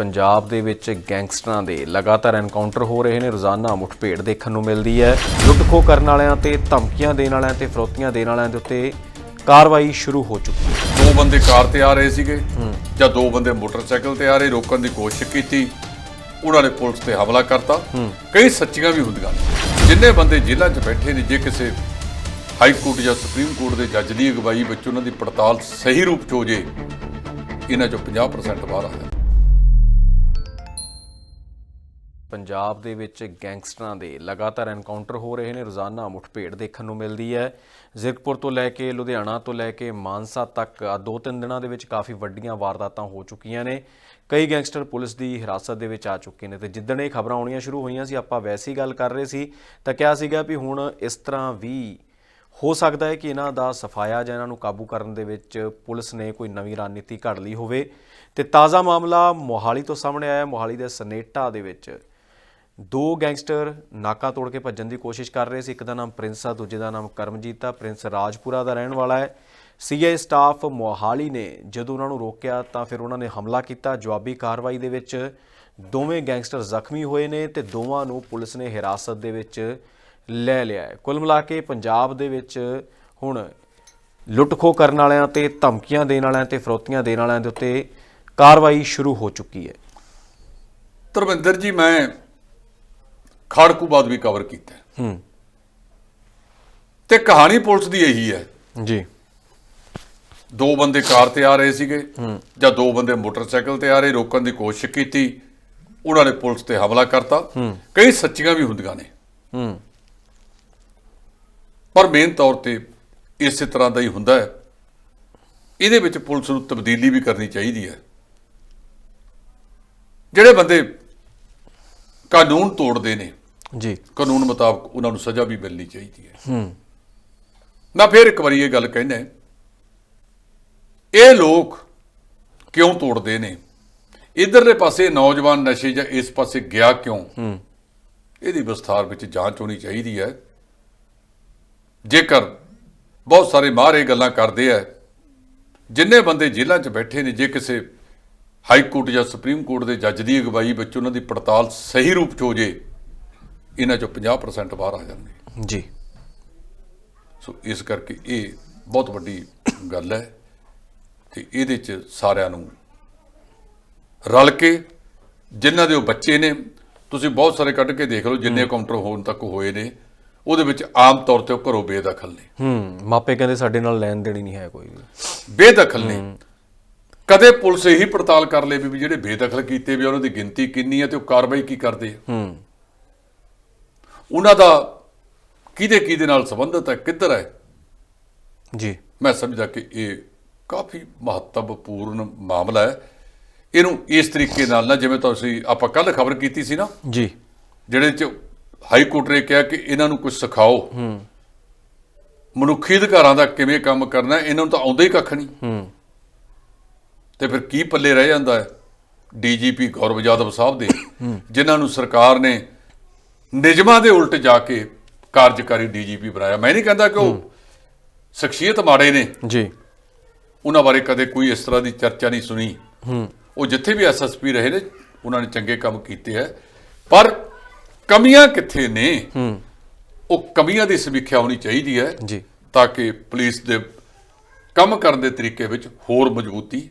ਪੰਜਾਬ ਦੇ ਵਿੱਚ ਗੈਂਗਸਟਰਾਂ ਦੇ ਲਗਾਤਾਰ ਐਨਕਾਊਂਟਰ ਹੋ ਰਹੇ ਨੇ ਰੋਜ਼ਾਨਾ ਮੁੱਠਭੇੜ ਦੇਖਣ ਨੂੰ ਮਿਲਦੀ ਹੈ। ਲੁੱਟ-ਖੋਹ ਕਰਨ ਵਾਲਿਆਂ ਤੇ ਧਮਕੀਆਂ ਦੇਣ ਵਾਲਿਆਂ ਤੇ ਫਰੋਤੀਆਂ ਦੇਣ ਵਾਲਿਆਂ ਦੇ ਉੱਤੇ ਕਾਰਵਾਈ ਸ਼ੁਰੂ ਹੋ ਚੁੱਕੀ ਹੈ। ਦੋ ਬੰਦੇ ਕਾਰ ਤੇ ਆ ਰਹੇ ਸੀਗੇ ਜਾਂ ਦੋ ਬੰਦੇ ਮੋਟਰਸਾਈਕਲ ਤੇ ਆ ਰਹੇ ਰੋਕਣ ਦੀ ਕੋਸ਼ਿਸ਼ ਕੀਤੀ ਉਹਨਾਂ ਨੇ ਪੁਲਿਸ ਤੇ ਹਮਲਾ ਕਰਤਾ। ਕਈ ਸੱਚੀਆਂ ਵੀ ਹੁੰਦੀਆਂ ਨੇ। ਜਿੰਨੇ ਬੰਦੇ ਜੇਲ੍ਹਾਂ 'ਚ ਬੈਠੇ ਨੇ ਜੇ ਕਿਸੇ ਹਾਈ ਕੋਰਟ ਜਾਂ ਸੁਪਰੀਮ ਕੋਰਟ ਦੇ ਜੱਜ ਦੀ ਅਗਵਾਈ ਵਿੱਚ ਉਹਨਾਂ ਦੀ ਪੜਤਾਲ ਸਹੀ ਰੂਪ 'ਚ ਹੋ ਜੇ ਇਹਨਾਂ 'ਚੋਂ 50% ਬਾਹਰ ਆ ਜਾਂਦੇ। ਪੰਜਾਬ ਦੇ ਵਿੱਚ ਗੈਂਗਸਟਰਾਂ ਦੇ ਲਗਾਤਾਰ ਐਨਕਾਊਂਟਰ ਹੋ ਰਹੇ ਨੇ। ਰੋਜ਼ਾਨਾ ਮੁੱਠਭੇੜ ਦੇਖਣ ਨੂੰ ਮਿਲਦੀ ਹੈ। ਜ਼ਿਰਕਪੁਰ ਤੋਂ ਲੈ ਕੇ ਲੁਧਿਆਣਾ ਤੋਂ ਲੈ ਕੇ ਮਾਨਸਾ ਤੱਕ ਆਹ ਦੋ ਤਿੰਨ ਦਿਨਾਂ ਦੇ ਵਿੱਚ ਕਾਫੀ ਵੱਡੀਆਂ ਵਾਰਦਾਤਾਂ ਹੋ ਚੁੱਕੀਆਂ ਨੇ। ਕਈ ਗੈਂਗਸਟਰ ਪੁਲਿਸ ਦੀ ਹਿਰਾਸਤ ਦੇ ਵਿੱਚ ਆ ਚੁੱਕੇ ਨੇ ਤੇ ਜਿੱਦਣ ਇਹ ਖਬਰਾਂ ਆਉਣੀਆਂ ਸ਼ੁਰੂ ਹੋਈਆਂ ਸੀ, ਆਪਾਂ ਵੈਸੀ ਗੱਲ ਕਰ ਰਹੇ ਸੀ, ਤਾਂ ਕਿਹਾ ਸੀਗਾ ਵੀ ਹੁਣ ਇਸ ਤਰ੍ਹਾਂ ਵੀ ਹੋ ਸਕਦਾ ਹੈ ਕਿ ਇਹਨਾਂ ਦਾ ਸਫਾਇਆ ਜਾਂ ਇਹਨਾਂ ਨੂੰ ਕਾਬੂ ਕਰਨ ਦੇ ਵਿੱਚ ਪੁਲਿਸ ਨੇ ਕੋਈ ਨਵੀਂ ਰਣਨੀਤੀ ਘੜ ਲਈ ਹੋਵੇ। ਤੇ ਤਾਜ਼ਾ ਮਾਮਲਾ ਮੋਹਾਲੀ ਤੋਂ ਸਾਹਮਣੇ ਆਇਆ ਮੋਹਾਲੀ ਦੇ ਸਨੇਟਾ ਦੇ ਵਿੱਚ ਦੋ ਗੈਂਗਸਟਰ ਨਾਕਾ ਤੋੜ ਕੇ ਭੱਜਣ ਦੀ ਕੋਸ਼ਿਸ਼ ਕਰ ਰਹੇ ਸੀ। ਇੱਕ ਦਾ ਨਾਮ ਪ੍ਰਿੰਸ ਆ, ਦੂਜੇ ਦਾ ਨਾਮ ਕਰਮਜੀਤ ਆ। ਪ੍ਰਿੰਸ ਰਾਜਪੁਰਾ ਦਾ ਰਹਿਣ ਵਾਲਾ ਹੈ। ਸੀਆਈ ਸਟਾਫ ਮੋਹਾਲੀ ਨੇ ਜਦੋਂ ਉਹਨਾਂ ਨੂੰ ਰੋਕਿਆ ਤਾਂ ਫਿਰ ਉਹਨਾਂ ਨੇ ਹਮਲਾ ਕੀਤਾ। ਜਵਾਬੀ ਕਾਰਵਾਈ ਦੇ ਵਿੱਚ ਦੋਵੇਂ ਗੈਂਗਸਟਰ ਜ਼ਖਮੀ ਹੋਏ ਨੇ ਤੇ ਦੋਵਾਂ ਨੂੰ ਪੁਲਿਸ ਨੇ ਹਿਰਾਸਤ ਦੇ ਵਿੱਚ ਲੈ ਲਿਆ ਹੈ। ਕੁੱਲ ਮਿਲਾ ਕੇ ਪੰਜਾਬ ਦੇ ਵਿੱਚ ਹੁਣ ਲੁੱਟ-ਖੋਹ ਕਰਨ ਵਾਲਿਆਂ ਤੇ, ਧਮਕੀਆਂ ਦੇਣ ਵਾਲਿਆਂ ਤੇ, ਫਰੋਤੀਆਂ ਦੇਣ ਵਾਲਿਆਂ ਦੇ ਉੱਤੇ ਕਾਰਵਾਈ ਸ਼ੁਰੂ ਹੋ ਚੁੱਕੀ ਹੈ। ਧਰਮਿੰਦਰ ਜੀ, ਮੈਂ ਖੜਕੂਬਾਦ ਵੀ ਕਵਰ ਕੀਤਾ ਹੈ। ਤੇ ਕਹਾਣੀ ਪੁਲਿਸ ਦੀ ਇਹੀ ਹੈ। ਜੀ। ਦੋ ਬੰਦੇ ਕਾਰ ਤੇ ਆ ਰਹੇ ਸੀਗੇ ਜਾਂ ਦੋ ਬੰਦੇ ਮੋਟਰਸਾਈਕਲ ਤੇ ਆ ਰਹੇ ਰੋਕਣ ਦੀ ਕੋਸ਼ਿਸ਼ ਕੀਤੀ। ਉਹਨਾਂ ਨੇ ਪੁਲਿਸ ਤੇ ਹਮਲਾ ਕਰਤਾ। ਕਈ ਸੱਚੀਆਂ ਵੀ ਹੁੰਦੀਆਂ ਨੇ। ਹੂੰ। ਪਰ ਮੇਨ ਤੌਰ ਤੇ ਇਸੇ ਤਰ੍ਹਾਂ ਦਾ ਹੀ ਹੁੰਦਾ ਹੈ। ਇਹਦੇ ਵਿੱਚ ਪੁਲਿਸ ਨੂੰ ਤਬਦੀਲੀ ਵੀ ਕਰਨੀ ਚਾਹੀਦੀ ਹੈ। ਜਿਹੜੇ ਬੰਦੇ ਕਾਨੂੰਨ ਤੋੜਦੇ ਨੇ। ਜੀ। ਕਾਨੂੰਨ ਮੁਤਾਬਕ ਉਹਨਾਂ ਨੂੰ ਸਜ਼ਾ ਵੀ ਮਿਲਣੀ ਚਾਹੀਦੀ ਹੈ। ਹੂੰ ਮੈਂ ਫੇਰ ਇੱਕ ਵਾਰੀ ਇਹ ਗੱਲ ਕਹਿਣਾ ਹੈ। ਇਹ ਲੋਕ ਕਿਉਂ ਤੋੜਦੇ ਨੇ? ਇਧਰਲੇ ਪਾਸੇ ਨੌਜਵਾਨ ਨਸ਼ੇ ਜਾਂ ਇਸ ਪਾਸੇ ਗਿਆ ਕਿਉਂ? ਹੂੰ ਇਹਦੀ ਵਿਸਥਾਰ ਵਿੱਚ ਜਾਂਚ ਹੋਣੀ ਚਾਹੀਦੀ ਹੈ। ਜੇਕਰ ਬਹੁਤ ਸਾਰੇ ਇਹ ਗੱਲਾਂ ਕਰਦੇ ਆ ਜਿੰਨੇ ਬੰਦੇ ਜੇਲ੍ਹਾਂ 'ਚ ਬੈਠੇ ਨੇ ਜੇ ਕਿਸੇ ਹਾਈ ਕੋਰਟ ਜਾਂ ਸੁਪਰੀਮ ਕੋਰਟ ਦੇ ਜੱਜ ਦੀ ਅਗਵਾਈ ਵਿੱਚ ਉਹਨਾਂ ਦੀ ਪੜਤਾਲ ਸਹੀ ਰੂਪ 'ਚ ਹੋ ਜੇ ਇਹਨਾਂ 'ਚੋਂ 50% ਬਾਹਰ ਆ ਜਾਣਗੇ। ਜੀ। ਸੋ ਇਸ ਕਰਕੇ ਇਹ ਬਹੁਤ ਵੱਡੀ ਗੱਲ ਹੈ ਤੇ ਇਹਦੇ 'ਚ ਸਾਰਿਆਂ ਨੂੰ ਰਲ ਕੇ ਜਿਨ੍ਹਾਂ ਦੇ ਉਹ ਬੱਚੇ ਨੇ ਤੁਸੀਂ ਬਹੁਤ ਸਾਰੇ ਕੱਢ ਕੇ ਦੇਖ ਲਓ ਜਿੰਨੇ ਕਾਊਂਟਰ ਹੋਣ ਤੱਕ ਹੋਏ ਨੇ ਉਹਦੇ ਵਿੱਚ ਆਮ ਤੌਰ ਤੇ ਉਹ ਘਰੋਂ ਬੇਦਖਲ ਨੇ। ਹੂੰ ਮਾਪੇ ਕਹਿੰਦੇ ਸਾਡੇ ਨਾਲ ਲੈਣ ਦੇਣੀ ਨਹੀਂ ਹੈ ਕੋਈ ਵੀ। ਬੇਦਖਲ ਨੇ। ਕਦੇ ਪੁਲਿਸ ਇਹੀ ਪੜਤਾਲ ਕਰ ਲੇ ਵੀ ਜਿਹੜੇ ਬੇਦਖਲ ਕੀਤੇ ਵੀ ਉਹਨਾਂ ਦੀ ਗਿਣਤੀ ਕਿੰਨੀ ਹੈ ਤੇ ਉਹ ਕਾਰਵਾਈ ਕੀ ਕਰਦੇ ਆ? ਹੂੰ। ਉਹਨਾਂ ਦਾ ਕਿਹਦੇ ਕਿਹਦੇ ਨਾਲ ਸੰਬੰਧਤ ਹੈ? ਕਿੱਧਰ ਹੈ? ਜੀ। ਮੈਂ ਸਮਝਦਾ ਕਿ ਇਹ ਕਾਫੀ ਮਹੱਤਵਪੂਰਨ ਮਾਮਲਾ ਹੈ। ਇਹਨੂੰ ਇਸ ਤਰੀਕੇ ਨਾਲ ਨਾ ਜਿਵੇਂ ਤੁਸੀਂ ਆਪਾਂ ਕੱਲ ਖਬਰ ਕੀਤੀ ਸੀ ਨਾ ਜੀ। ਜਿਹੜੇ ਚ ਹਾਈ ਕੋਰਟ ਨੇ ਕਿਹਾ ਕਿ ਇਹਨਾਂ ਨੂੰ ਕੁਝ ਸਿਖਾਓ। ਹੂੰ। ਮਨੁੱਖੀ ਅਧਿਕਾਰਾਂ ਦਾ ਕਿਵੇਂ ਕੰਮ ਕਰਨਾ ਇਹਨਾਂ ਨੂੰ ਤਾਂ ਆਉਂਦਾ ਹੀ ਕੱਖ ਨਹੀਂ। ਹੂੰ। ਤੇ ਫਿਰ ਕੀ ਪੱਲੇ ਰਹਿ ਜਾਂਦਾ ਹੈ? ਡੀਜੀਪੀ ਗੌਰਵ ਯਾਦਵ ਸਾਹਿਬ ਦੇ ਜਿਨ੍ਹਾਂ ਨੂੰ ਸਰਕਾਰ ਨੇ ਨਿਯਮਾਂ ਦੇ ਉਲਟ ਜਾ ਕੇ ਕਾਰਜਕਾਰੀ ਡੀਜੀਪੀ ਬਣਾਇਆ। ਮੈਂ ਨਹੀਂ ਕਹਿੰਦਾ ਕਿ ਉਹ ਸ਼ਖਸੀਅਤ ਮਾੜੇ ਨੇ। ਜੀ। ਉਹਨਾਂ ਬਾਰੇ ਕਦੇ ਕੋਈ ਇਸ ਤਰ੍ਹਾਂ ਦੀ ਚਰਚਾ ਨਹੀਂ ਸੁਣੀ। ਹੂੰ। ਉਹ ਜਿੱਥੇ ਵੀ ਐਸਐਸਪੀ ਰਹੇ ਨੇ ਉਹਨਾਂ ਨੇ ਚੰਗੇ ਕੰਮ ਕੀਤੇ ਹੈ। ਪਰ ਕਮੀਆਂ ਕਿੱਥੇ ਨੇ? ਹੂੰ। ਉਹ ਕਮੀਆਂ ਦੀ ਸਮੀਖਿਆ ਹੋਣੀ ਚਾਹੀਦੀ ਹੈ ਜੀ। ਤਾਂ ਕਿ ਪੁਲਿਸ ਦੇ ਕੰਮ ਕਰਨ ਦੇ ਤਰੀਕੇ ਵਿੱਚ ਹੋਰ ਮਜ਼ਬੂਤੀ